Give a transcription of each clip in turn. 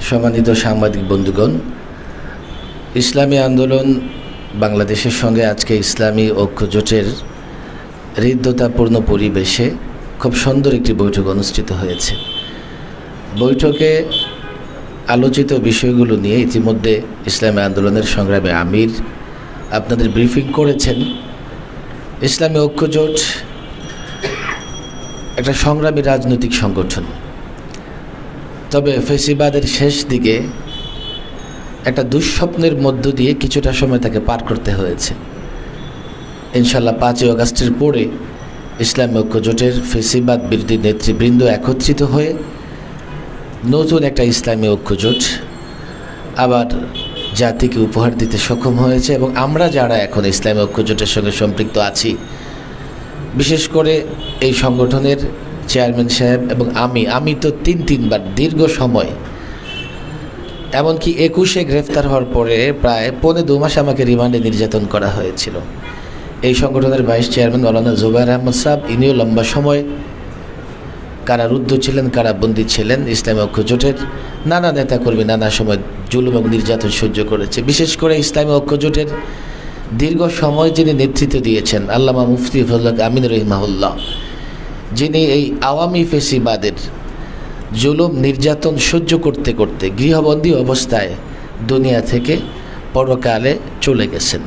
সম্মানিত সাংবাদিক বন্ধুগণ, ইসলামী আন্দোলন বাংলাদেশের সঙ্গে আজকে ইসলামী ঐক্য জোটের হৃদ্যতাপূর্ণ পরিবেশে খুব সুন্দর একটি বৈঠক অনুষ্ঠিত হয়েছে। বৈঠকে আলোচিত বিষয়গুলো নিয়ে ইতিমধ্যে ইসলামী আন্দোলনের সংগ্রামে আমির আপনাদের ব্রিফিং করেছেন। ইসলামী ঐক্য জোট একটা সংগ্রামী রাজনৈতিক সংগঠন। তবে ফেসিবাদের শেষ দিকে একটা দুঃস্বপ্নের মধ্য দিয়ে কিছুটা সময় তাকে পার করতে হয়েছে। ইনশাল্লাহ পাঁচই অগাস্টের পরে ইসলাম ঐক্য জোটের ফেসিবাদ বিরোধী নেতৃবৃন্দ একত্রিত হয়ে নতুন একটা ইসলামী ঐক্য জোট আবার জাতিকে উপহার দিতে সক্ষম হয়েছে এবং আমরা যারা এখন ইসলামী ঐক্য জোটের সঙ্গে সম্পৃক্ত আছি, বিশেষ করে এই সংগঠনের চেয়ারম্যান সাহেব এবং আমি আমি তো তিন, তিনবার দীর্ঘ সময়, এমনকি একুশে গ্রেফতার হওয়ার পরে প্রায় পৌনে দু মাস আমাকে রিমান্ডে নির্যাতন করা হয়েছিল। এই সংগঠনের ভাইস চেয়ারম্যান মৌলানা জুবাইর আহমদ সাহেব, ইনিও লম্বা সময় কারারুদ্ধ ছিলেন, কারাবন্দী ছিলেন, ইসলামী ঐক্য জোটের নানা নেতাকর্মী নানা সময় জুলুম এবং নির্যাতন সহ্য করেছে। বিশেষ করে ইসলামী ঐক্য জোটের দীর্ঘ সময় যিনি নেতৃত্ব দিয়েছেন, আল্লামা মুফতি ফজল আমিন রহিমাহুল্লাহ। যিনি এই আওয়ামী ফেসিবাদের জুলুম নির্যাতন সহ্য করতে করতে গৃহবন্দী অবস্থায় দুনিয়া থেকে পরকালে চলে গেছেন।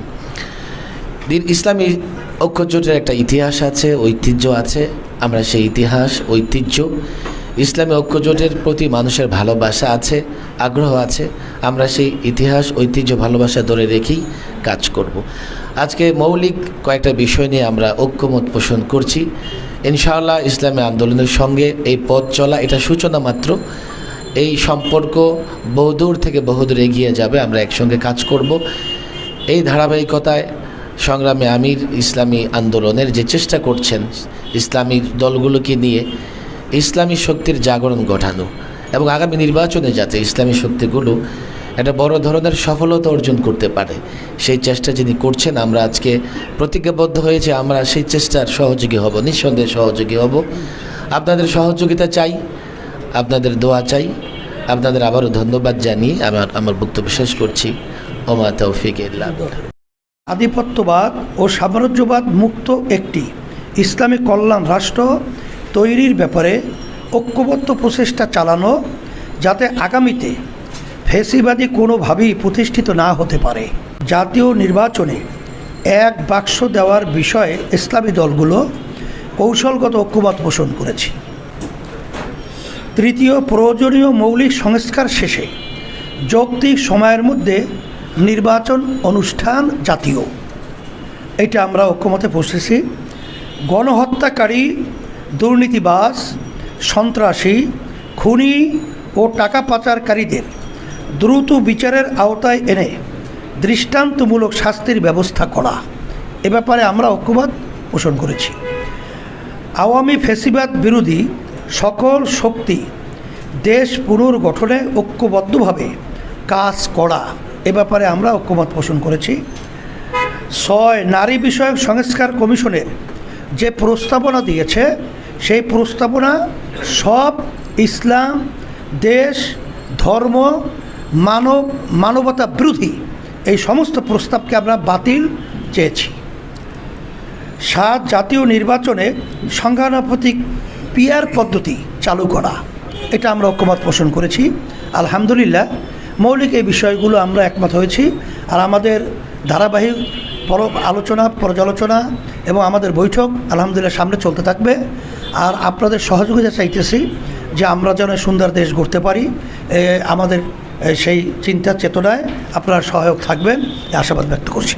দীর ইসলামী ঐক্যজোটের একটা ইতিহাস আছে, ঐতিহ্য আছে। আমরা সেই ইতিহাস, ঐতিহ্য, ইসলামী ঐক্যজোটের প্রতি মানুষের ভালোবাসা আছে, আগ্রহ আছে। আমরা সেই ইতিহাস, ঐতিহ্য, ভালোবাসা ধরে রেখেই কাজ করব। আজকে মৌলিক কয়েকটা বিষয় নিয়ে আমরা ঐক্যমত পোষণ করছি। ইনশাআল্লাহ ইসলামী আন্দোলনের সঙ্গে এই পথ চলা, এটা সূচনা মাত্র। এই সম্পর্ক বহুদূর থেকে বহুদূর এগিয়ে যাবে, আমরা একসঙ্গে কাজ করব। এই ধারাবাহিকতায় সংগ্রামে আমির ইসলামী আন্দোলনের যে চেষ্টা করছেন ইসলামী দলগুলোকে নিয়ে, ইসলামী শক্তির জাগরণ ঘটানো এবং আগামী নির্বাচনে যাতে ইসলামী শক্তিগুলো একটা বড় ধরনের সফলতা অর্জন করতে পারে। সেই চেষ্টা যিনি করছেন, আমরা আজকে প্রতিজ্ঞাবদ্ধ হয়েছে আমরা সেই চেষ্টার সহযোগী হব, নিঃসন্দেহে সহযোগী হব। আপনাদের সহযোগিতা চাই, আপনাদের দোয়া চাই, আপনাদের আবারও ধন্যবাদ জানিয়ে আমার আমার বক্তব্য শেষ করছি। ওমা তৌফিক আধিপত্যবাদ ও সাম্রাজ্যবাদ মুক্ত একটি ইসলামী কল্যাণ রাষ্ট্র তৈরির ব্যাপারে ঐক্যবদ্ধ প্রচেষ্টা চালানো যাতে আগামীতে ফেসিবাদী কোনোভাবেই প্রতিষ্ঠিত না হতে পারে। জাতীয় নির্বাচনে এক বাক্স দেওয়ার বিষয়ে ইসলামী দলগুলো কৌশলগত ঐক্যমত পোষণ করেছে। তৃতীয়, প্রয়োজনীয় মৌলিক সংস্কার শেষে যৌক্তিক সময়ের মধ্যে নির্বাচন অনুষ্ঠান জাতীয়। এটা আমরা ঐক্যমতে পৌঁছেছি। গণহত্যাকারী দুর্নীতিবাস সন্ত্রাসী, খুনি ও টাকা পাচারকারীদের দ্রুত বিচারের আওতায় এনে দৃষ্টান্তমূলক শাস্তির ব্যবস্থা করা। এ ব্যাপারে আমরা ঐক্যমত পোষণ করেছি। আওয়ামী ফেসিবাদ বিরোধী সকল শক্তি দেশ পুনর্গঠনে ঐক্যবদ্ধভাবে কাজ করা। এ ব্যাপারে আমরা ঐক্যমত পোষণ করেছি। ছয় নারী বিষয়ক সংস্কার কমিশনের যে প্রস্তাবনা দিয়েছে, সেই প্রস্তাবনা সব ইসলাম, দেশ, ধর্ম মানব, মানবতা বিরোধী এই সমস্ত প্রস্তাবকে আমরা বাতিল চেয়েছি। সাত জাতীয় নির্বাচনে সংখ্যানুপাতিক পিয়ার পদ্ধতি চালু করা, এটা আমরা ঐক্যমত পোষণ করেছি। আলহামদুলিল্লাহ, মৌলিক এই বিষয়গুলো আমরা একমত হয়েছি আর আমাদের ধারাবাহিক পর আলোচনা, পর্যালোচনা এবং আমাদের বৈঠক আলহামদুলিল্লাহ সামনে চলতে থাকবে। আর আপনাদের সহযোগিতা চাইতেছি যে আমরা যেন সুন্দর দেশ গড়তে পারি। আমাদের সেই চিন্তা চেতনায় আপনারা সহায়ক থাকবেন। আশাবাদ ব্যক্ত করছি।